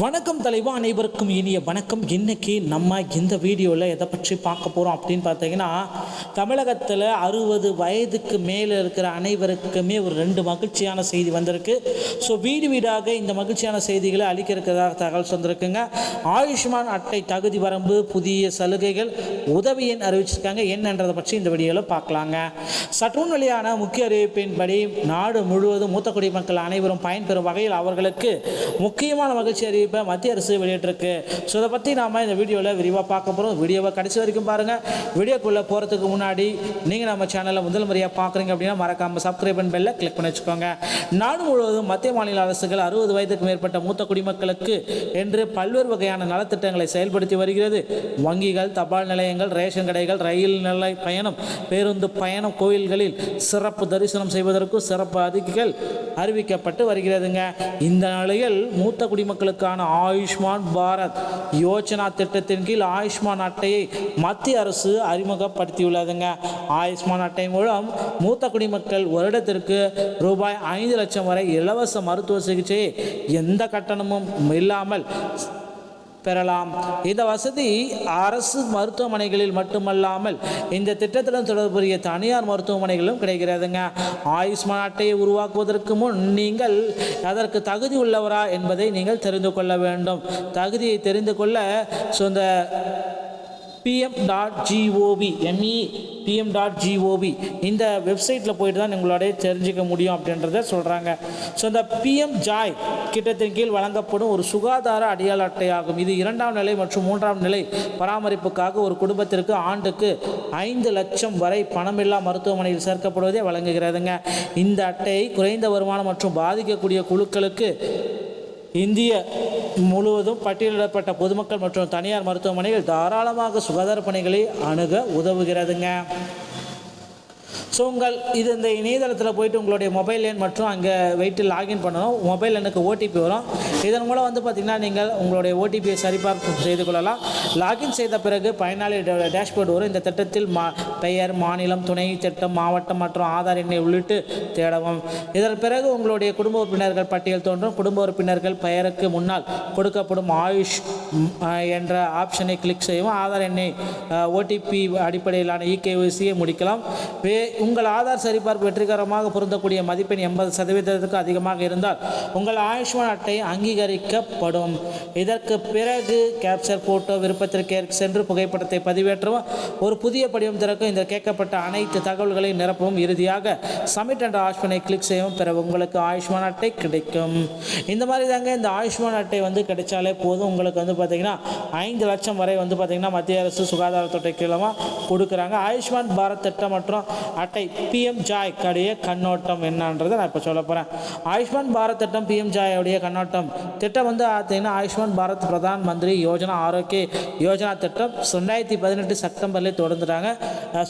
வணக்கம் தலைவா அனைவருக்கும் இனிய வணக்கம். இன்னைக்கு நம்ம இந்த வீடியோவில் எதை பற்றி பார்க்க போகிறோம் அப்படின்னு பார்த்தீங்கன்னா தமிழகத்தில் அறுபது வயதுக்கு மேலே இருக்கிற அனைவருக்குமே ஒரு ரெண்டு மகிழ்ச்சியான செய்தி வந்திருக்கு. ஸோ வீடு வீடாக இந்த மகிழ்ச்சியான செய்திகளை அளிக்க இருக்கிறதாக தகவல் சொந்திருக்குங்க ஆயுஷ்மான் அட்டை தகுதி வரம்பு புதிய சலுகைகள் உதவி எண் அறிவிச்சிருக்காங்க. என்னன்றதை பற்றி இந்த வீடியோவில் பார்க்கலாங்க. சற்றுன் வழியான முக்கிய அறிவிப்பின்படி நாடு முழுவதும் மூத்த குடிமக்கள் அனைவரும் பயன்பெறும் வகையில் அவர்களுக்கு முக்கியமான மகிழ்ச்சி இப்போ மத்திய அரசு வெளியிட்டிருக்கு. ஸோ இதை பற்றி நாம் இந்த வீடியோவில் விரிவாக பார்க்க போகிறோம் வீடியோவை கடைசி வரைக்கும் பாருங்கள் வீடியோக்குள்ளே போகிறதுக்கு முன்னாடி நீங்கள் நம்ம சேனலை முதல் முறையாக பார்க்குறீங்க அப்படின்னா மறக்காமல் சப்ஸ்கிரைப் பண்ண பெல்ல கிளிக் பண்ணி வச்சுக்கோங்க. நாடு முழுவதும் மத்திய மாநில அரசுகள் அறுபது வயதுக்கு மேற்பட்ட மூத்த குடிமக்களுக்கு என்று பல்வேறு வகையான நலத்திட்டங்களை செயல்படுத்தி வருகிறது. வங்கிகள் தபால் நிலையங்கள் ரேஷன் கடைகள் ரயில் நிலை பயணம் பேருந்து பயணம் கோயில்களில் சிறப்பு தரிசனம் செய்வதற்கு சிறப்பு அதிகள் அறிவிக்கப்பட்டு வருகிறதுங்க. இந்த நிலையில் மூத்த குடிமக்களுக்கான ஆயுஷ்மான் பாரத் யோஜனா திட்டத்தின் கீழ் ஆயுஷ்மான் அட்டையை மத்திய அரசு அறிமுகப்படுத்தியுள்ளதுங்க. ஆயுஷ்மான் அட்டை மூலம் மூத்த குடிமக்கள் வருடத்திற்கு ரூபாய் ஐந்து லட்சம் வரை இலவச மருத்துவ சிகிச்சையை எந்த கட்டணமும் இல்லாமல் பெறலாம். இந்த வசதி அரசு மருத்துவமனைகளில் மட்டுமல்லாமல் இந்த திட்டத்துடன் தொடர்புடைய தனியார் மருத்துவமனைகளும் கிடைக்கிறதுங்க. ஆயுஷ்மான் அட்டையை உருவாக்குவதற்கு முன் நீங்கள் அதற்கு தகுதி உள்ளவரா என்பதை நீங்கள் தெரிந்து கொள்ள வேண்டும். தகுதியை தெரிந்து கொள்ள ஸோ இந்த PM dot GOV ME PM dot GOV இந்த வெப்சைட்டில் போயிட்டு தான் உங்களுடைய தெரிஞ்சுக்க முடியும் அப்படின்றத சொல்கிறாங்க ஸோ இந்த பிஎம் ஜாய் திட்டத்தின் கீழ் வழங்கப்படும் ஒரு சுகாதார அடையாள அட்டையாகும். இது இரண்டாம் நிலை மற்றும் மூன்றாம் நிலை பராமரிப்புக்காக ஒரு குடும்பத்திற்கு ஆண்டுக்கு ஐந்து லட்சம் வரை பணமில்லா மருத்துவமனையில் சேர்க்கப்படுவதே வழங்குகிறதுங்க. இந்த அட்டை குறைந்த வருமானம் மற்றும் பாதிக்கக்கூடிய குழுக்களுக்கு இந்திய முழுவதும் பட்டியலிடப்பட்ட பொதுமக்கள் மற்றும் தனியார் மருத்துவமனைகள் தாராளமாக சுகாதார பணிகளை அணுக உதவுகிறதுங்க. ஸோ உங்கள் இது இந்த இணையதளத்தில் போயிட்டு உங்களுடைய மொபைல் எண் மற்றும் அங்கே வெயிட்டு லாகின் பண்ணணும். மொபைல் எண்ணுக்கு ஓடிபி வரும். இதன் மூலம் வந்து பார்த்திங்கன்னா நீங்கள் உங்களுடைய ஓடிபியை சரிபார்ப்பு செய்து கொள்ளலாம். லாகின் செய்த பிறகு பயனாளி டேஷ்போர்டு வரும். இந்த திட்டத்தில் மா பெயர் மாநிலம் துணை திட்டம் மாவட்டம் மற்றும் ஆதார் எண்ணை உள்ளிட்டு தேடவும். இதன் பிறகு உங்களுடைய குடும்ப உறுப்பினர்கள் பட்டியல் தோன்றும். குடும்ப உறுப்பினர்கள் பெயருக்கு முன்னால் கொடுக்கப்படும் ஆயுஷ் என்ற ஆப்ஷனை கிளிக் செய்யவும் ஆதார் எண்ணை ஓடிபி அடிப்படையிலான இகேஒசியை முடிக்கலாம். வே உங்கள் ஆதார் சரிபார்ப்பு வெற்றிகரமாக பொருந்தக்கூடிய மதிப்பெண் எண்பது சதவீதத்துக்கு அதிகமாக இருந்தால் உங்கள் ஆயுஷ்மான் அட்டை அங்கீகரிக்கப்படும். இதற்கு பிறகு கேப்சர் போட்டோ விருப்பத்திற்கு சென்று புகைப்படத்தை பதிவேற்றவும் ஒரு புதிய படிவம் திறக்கும் இந்த கேட்கப்பட்ட அனைத்து தகவல்களையும் நிரப்பவும் இறுதியாக சமிட் என்ற ஆயுஷ்மானை கிளிக் செய்யவும் பிறகு உங்களுக்கு ஆயுஷ்மான் அட்டை கிடைக்கும். இந்த மாதிரி தாங்க இந்த ஆயுஷ்மான் அட்டை வந்து கிடைச்சாலே போதும். உங்களுக்கு வந்து பார்த்தீங்கன்னா ஐந்து லட்சம் வரை வந்து பார்த்தீங்கன்னா மத்திய அரசு சுகாதாரத்துறை கீழமாக கொடுக்குறாங்க. ஆயுஷ்மான் பாரத் திட்டம் மற்றும் அட்டை பிஎம் ஜாய்க்குடைய கண்ணோட்டம் என்னன்றதை நான் இப்போ சொல்ல போகிறேன் ஆயுஷ்மான் பாரத் திட்டம் பிஎம் ஜாயோடைய கண்ணோட்டம். திட்டம் வந்து பார்த்தீங்கன்னா ஆயுஷ்மான் பாரத் பிரதான் மந்திரி யோஜனா ஆரோக்கிய யோஜனா திட்டம். ரெண்டாயிரத்தி பதினெட்டு செப்டம்பர்லேயே தொடர்ந்துட்டாங்க.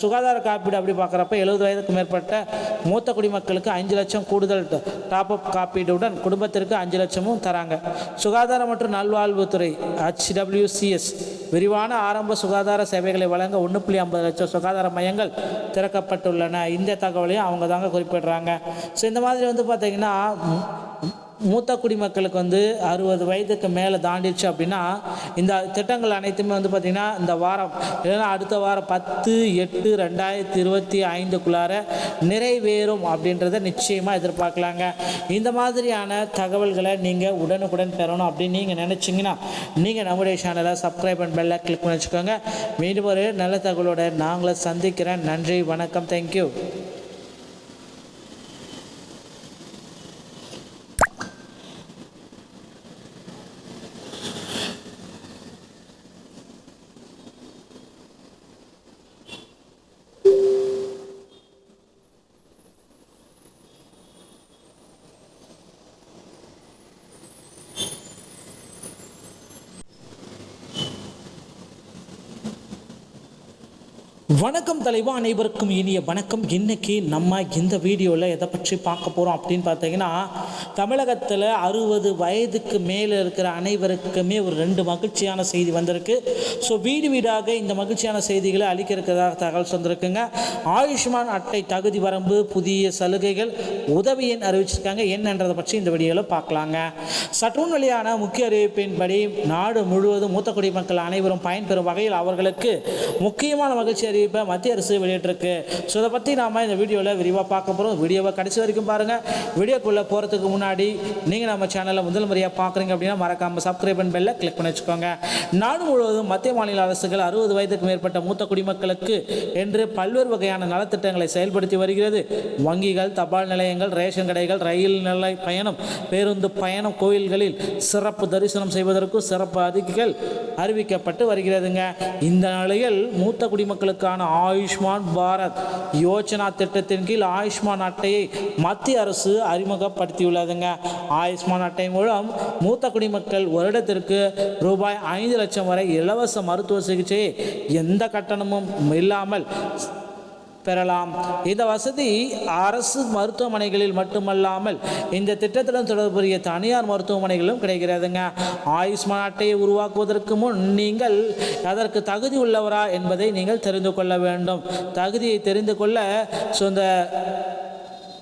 சுகாதார காப்பீடு அப்படி பார்க்குறப்ப எழுபது வயதுக்கு மேற்பட்ட மூத்த குடிமக்களுக்கு அஞ்சு லட்சம் கூடுதல் டாப் அப் காப்பீடுடன் குடும்பத்திற்கு அஞ்சு லட்சமும் தராங்க. சுகாதாரம் மற்றும் நல்வாழ்வுத்துறை ஹச்டபிள்யூசிஎஸ் விரிவான ஆரம்ப சுகாதார சேவைகளை வழங்க ஒன்று புள்ளி ஐம்பது லட்சம் சுகாதார மையங்கள் திறக்கப்பட்டுள்ளன. இந்த தகவலையும் அவங்க தாங்க குறிப்பிடுறாங்க. ஸோ இந்த மாதிரி வந்து பார்த்திங்கன்னா மூத்த குடிமக்களுக்கு வந்து அறுபது வயதுக்கு மேலே தாண்டிடுச்சு அப்படின்னா இந்த திட்டங்கள் அனைத்துமே வந்து பார்த்திங்கன்னா இந்த வாரம் இல்லைன்னா அடுத்த வாரம் பத்து எட்டு ரெண்டாயிரத்தி இருபத்தி ஐந்துக்குள்ளார நிறைவேறும் அப்படின்றத நிச்சயமாக எதிர்பார்க்கலாங்க. இந்த மாதிரியான தகவல்களை நீங்கள் உடனுக்குடன் பெறணும் அப்படின்னு நீங்கள் நினச்சிங்கன்னா நீங்கள் நம்முடைய சேனலை சப்ஸ்கிரைப் அண்ட் பெல்லை கிளிக் பண்ணி வச்சுக்கோங்க. மீண்டும் ஒரு நல்ல தகவலோட நாங்களே சந்திக்கிறேன். நன்றி வணக்கம் தேங்க்யூ வணக்கம் தலைவா அனைவருக்கும் இனிய வணக்கம். இன்னைக்கு நம்ம இந்த வீடியோவில் எதை பற்றி பார்க்க போகிறோம் அப்படின்னு பார்த்தீங்கன்னா தமிழகத்தில் அறுபது வயதுக்கு மேலே இருக்கிற அனைவருக்குமே ஒரு ரெண்டு மகிழ்ச்சியான செய்தி வந்திருக்கு. ஸோ வீடு வீடாக இந்த மகிழ்ச்சியான செய்திகளை அளிக்க இருக்கிறதாக தகவல் சொந்திருக்குங்க ஆயுஷ்மான் அட்டை தகுதி வரம்பு புதிய சலுகைகள் உதவி எண் அறிவிச்சிருக்காங்க. என்னன்றதை பற்றி இந்த வீடியோவில் பார்க்கலாங்க. சற்றுன் வழியான முக்கிய அறிவிப்பின்படி நாடு முழுவதும் மூத்த குடிமக்கள் அனைவரும் பயன்பெறும் வகையில் அவர்களுக்கு முக்கியமான மகிழ்ச்சி அறிவிப்பை மத்திய அரசு வெளியிட்டிருக்கு. ஸோ இதை பற்றி நாம் இந்த வீடியோவில் விரிவாக பார்க்க போகிறோம் வீடியோவை கடைசி வரைக்கும் பாருங்கள் வீடியோக்குள்ளே போகிறதுக்கு முன்னாடி நீங்கள் நம்ம சேனலை முதல் முறையாக பார்க்குறீங்க அப்படின்னா மறக்காமல் சப்ஸ்கிரைப் பண்ண பெல்ல கிளிக் பண்ணி வச்சுக்கோங்க. நாடு முழுவதும் மத்திய மாநில அரசுகள் அறுபது வயதுக்கு மேற்பட்ட மூத்த குடிமக்களுக்கு என்று பல்வேறு வகையான நலத்திட்டங்களை செயல்படுத்தி வருகிறது. வங்கிகள் தபால் நிலையங்கள் ரேஷன் கடைகள் ரயில் நிலை பயணம் பேருந்து பயணம் கோயில்களில் சிறப்பு தரிசனம் செய்வதற்கு சிறப்பு அதிகள் அறிவிக்கப்பட்டு வருகிறதுங்க. இந்த நிலையில் மூத்த குடிமக்களுக்கான ஆயுஷ்மான் பாரத் யோஜனா திட்டத்தின் கீழ் ஆயுஷ்மான் அட்டையை மத்திய அரசு அறிமுகப்படுத்தியுள்ளதுங்க. ஆயுஷ்மான் அட்டை மூலம் மூத்த குடிமக்கள் வருடத்திற்கு ரூபாய் ஐந்து லட்சம் வரை இலவச மருத்துவ சிகிச்சையை எந்த கட்டணமும் இல்லாமல் பெறலாம். இந்த வசதி அரசு மருத்துவமனைகளில் மட்டுமல்லாமல் இந்த திட்டத்துடன் தொடர்புடைய தனியார் மருத்துவமனைகளும் கிடைக்கிறதுங்க. ஆயுஷ்மான் அட்டையை உருவாக்குவதற்கு முன் நீங்கள் அதற்கு தகுதி உள்ளவரா என்பதை நீங்கள் தெரிந்து கொள்ள வேண்டும். தகுதியை தெரிந்து கொள்ள ஸோ இந்த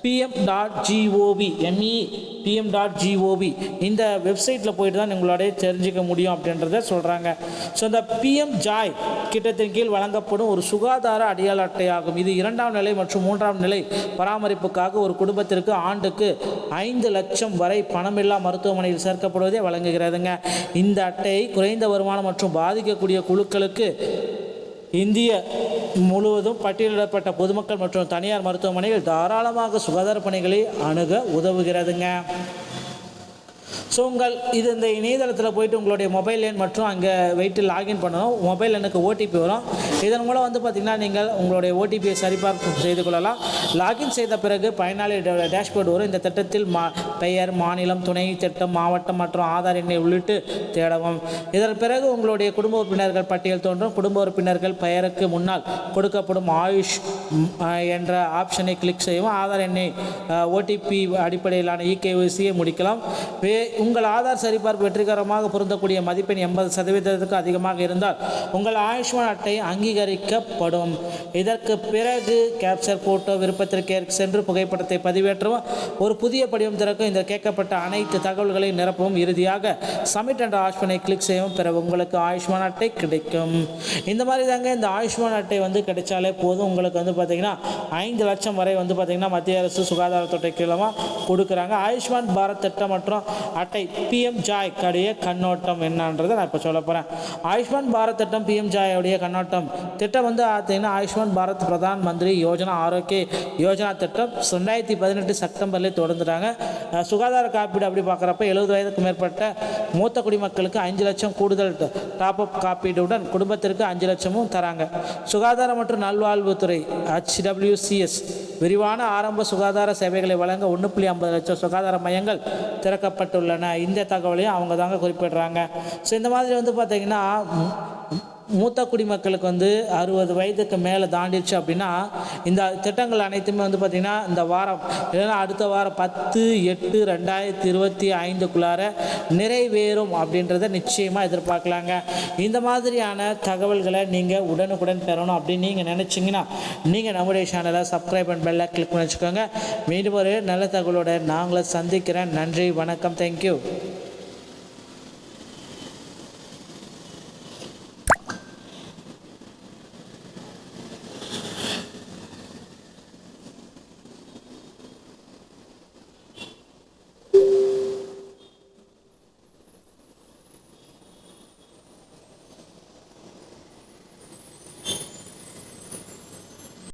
PM dot GOV ME PM dot GOV இந்த வெப்சைட்டில் போயிட்டு தான் உங்களோடய தெரிஞ்சுக்க முடியும் அப்படின்றத சொல்கிறாங்க ஸோ இந்த பிஎம் ஜாய் திட்டத்தின் கீழ் வழங்கப்படும் ஒரு சுகாதார அடையாள அட்டையாகும். இது இரண்டாம் நிலை மற்றும் மூன்றாம் நிலை பராமரிப்புக்காக ஒரு குடும்பத்திற்கு ஆண்டுக்கு ஐந்து லட்சம் வரை பணமில்லா மருத்துவமனையில் சேர்க்கப்படுவதே வழங்குகிறதுங்க. இந்த அட்டையை குறைந்த வருமானம் மற்றும் பாதிக்கக்கூடிய குழுக்களுக்கு இந்திய முழுவதும் பட்டியலிடப்பட்ட பொதுமக்கள் மற்றும் தனியார் மருத்துவமனைகள் தாராளமாக சுகாதார பணிகளை அணுக உதவுகிறதுங்க. ஸோ உங்கள் இது இந்த இணையதளத்தில் போயிட்டு உங்களுடைய மொபைல் எண் மற்றும் அங்கே வெயிட்டு லாகின் பண்ணணும். மொபைல் எண்ணுக்கு ஓடிபி வரும். இதன் மூலம் வந்து பார்த்திங்கன்னா நீங்கள் உங்களுடைய ஓடிபியை சரிபார்ப்பு செய்து கொள்ளலாம். லாகின் செய்த பிறகு பயனாளி டேஷ்போர்டு வரும். இந்த திட்டத்தில் மா பெயர் மாநிலம் துணை திட்டம் மாவட்டம் மற்றும் ஆதார் எண்ணை உள்ளிட்டு தேடவும். இதன் பிறகு உங்களுடைய குடும்ப உறுப்பினர்கள் பட்டியல் தோன்றும். குடும்ப உறுப்பினர்கள் பெயருக்கு முன்னால் கொடுக்கப்படும் ஆயுஷ் என்ற ஆப்ஷனை கிளிக் செய்யவும் ஆதார் எண்ணை ஓடிபி அடிப்படையிலான இகேஒசியை முடிக்கலாம். வே உங்கள் ஆதார் சரிபார்ப்பு வெற்றிகரமாக பொருந்தக்கூடிய மதிப்பெண் எண்பது சதவீதத்துக்கு அதிகமாக இருந்தால் உங்கள் ஆயுஷ்மான் அட்டை அங்கீகரிக்கப்படும். இதற்கு பிறகு கேப்சர் போட்டோ விருப்பத்திற்கு சென்று புகைப்படத்தை பதிவேற்றவும் ஒரு புதிய படிவம் திறக்கும் இந்த கேட்கப்பட்ட அனைத்து தகவல்களையும் நிரப்பவும் இறுதியாக சப்மிட் என்ற ஆயுஷ்மானை கிளிக் செய்யவும் பிறகு உங்களுக்கு ஆயுஷ்மான் அட்டை கிடைக்கும். இந்த மாதிரி தாங்க இந்த ஆயுஷ்மான் அட்டை வந்து கிடைச்சாலே போதும். உங்களுக்கு வந்து பார்த்தீங்கன்னா ஐந்து லட்சம் வரை வந்து பார்த்தீங்கன்னா மத்திய அரசு சுகாதாரத்துறை கீழமாக கொடுக்குறாங்க. ஆயுஷ்மான் பாரத் திட்டம் மற்றும் அட்டை பிஎம் ஜாய் கண்ணோட்டம் என்னன்றதை நான் இப்போ சொல்ல போகிறேன் ஆயுஷ்மான் பாரத் திட்டம் பிஎம் ஜாயுடைய கண்ணோட்டம். திட்டம் வந்து பார்த்தீங்கன்னா ஆயுஷ்மான் பாரத் பிரதான் மந்திரி யோஜனா ஆரோக்கிய யோஜனா திட்டம். ரெண்டாயிரத்தி பதினெட்டு செப்டம்பர்லேயே தொடர்ந்துட்டாங்க. சுகாதார காப்பீடு அப்படி பார்க்குறப்ப எழுபது வயதுக்கு மேற்பட்ட மூத்த குடிமக்களுக்கு அஞ்சு லட்சம் கூடுதல் டாப் அப் காப்பீடுடன் குடும்பத்திற்கு அஞ்சு லட்சமும் தராங்க. சுகாதார மற்றும் நல்வாழ்வுத்துறை ஹெச்டபிள்யூசிஎஸ் விரிவான ஆரம்ப சுகாதார சேவைகளை வழங்க ஒன்று புள்ளி ஐம்பது லட்சம் சுகாதார மையங்கள் திறக்கப்பட்டுள்ளன. இந்த தகவலையும் அவங்க தாங்க குறிப்பிடுறாங்க. ஸோ இந்த மாதிரி வந்து பார்த்திங்கன்னா மூத்த குடிமக்களுக்கு வந்து அறுபது வயதுக்கு மேலே தாண்டிடுச்சு அப்படின்னா இந்த திட்டங்கள் அனைத்துமே வந்து பார்த்திங்கன்னா இந்த வாரம் இல்லைன்னா அடுத்த வாரம் பத்து எட்டு ரெண்டாயிரத்தி இருபத்தி ஐந்துக்குள்ளார நிறைவேறும் அப்படின்றத நிச்சயமாக எதிர்பார்க்கலாங்க. இந்த மாதிரியான தகவல்களை நீங்கள் உடனுக்குடன் பெறணும் அப்படின்னு நீங்கள் நினச்சிங்கன்னா நீங்கள் நம்முடைய சேனலை சப்ஸ்கிரைப் அண்ட் பெல்லை கிளிக் பண்ணி வச்சுக்கோங்க. மீண்டும் ஒரு நல்ல தகவலோட நாங்களும் சந்திக்கிறேன். நன்றி வணக்கம் தேங்க்யூ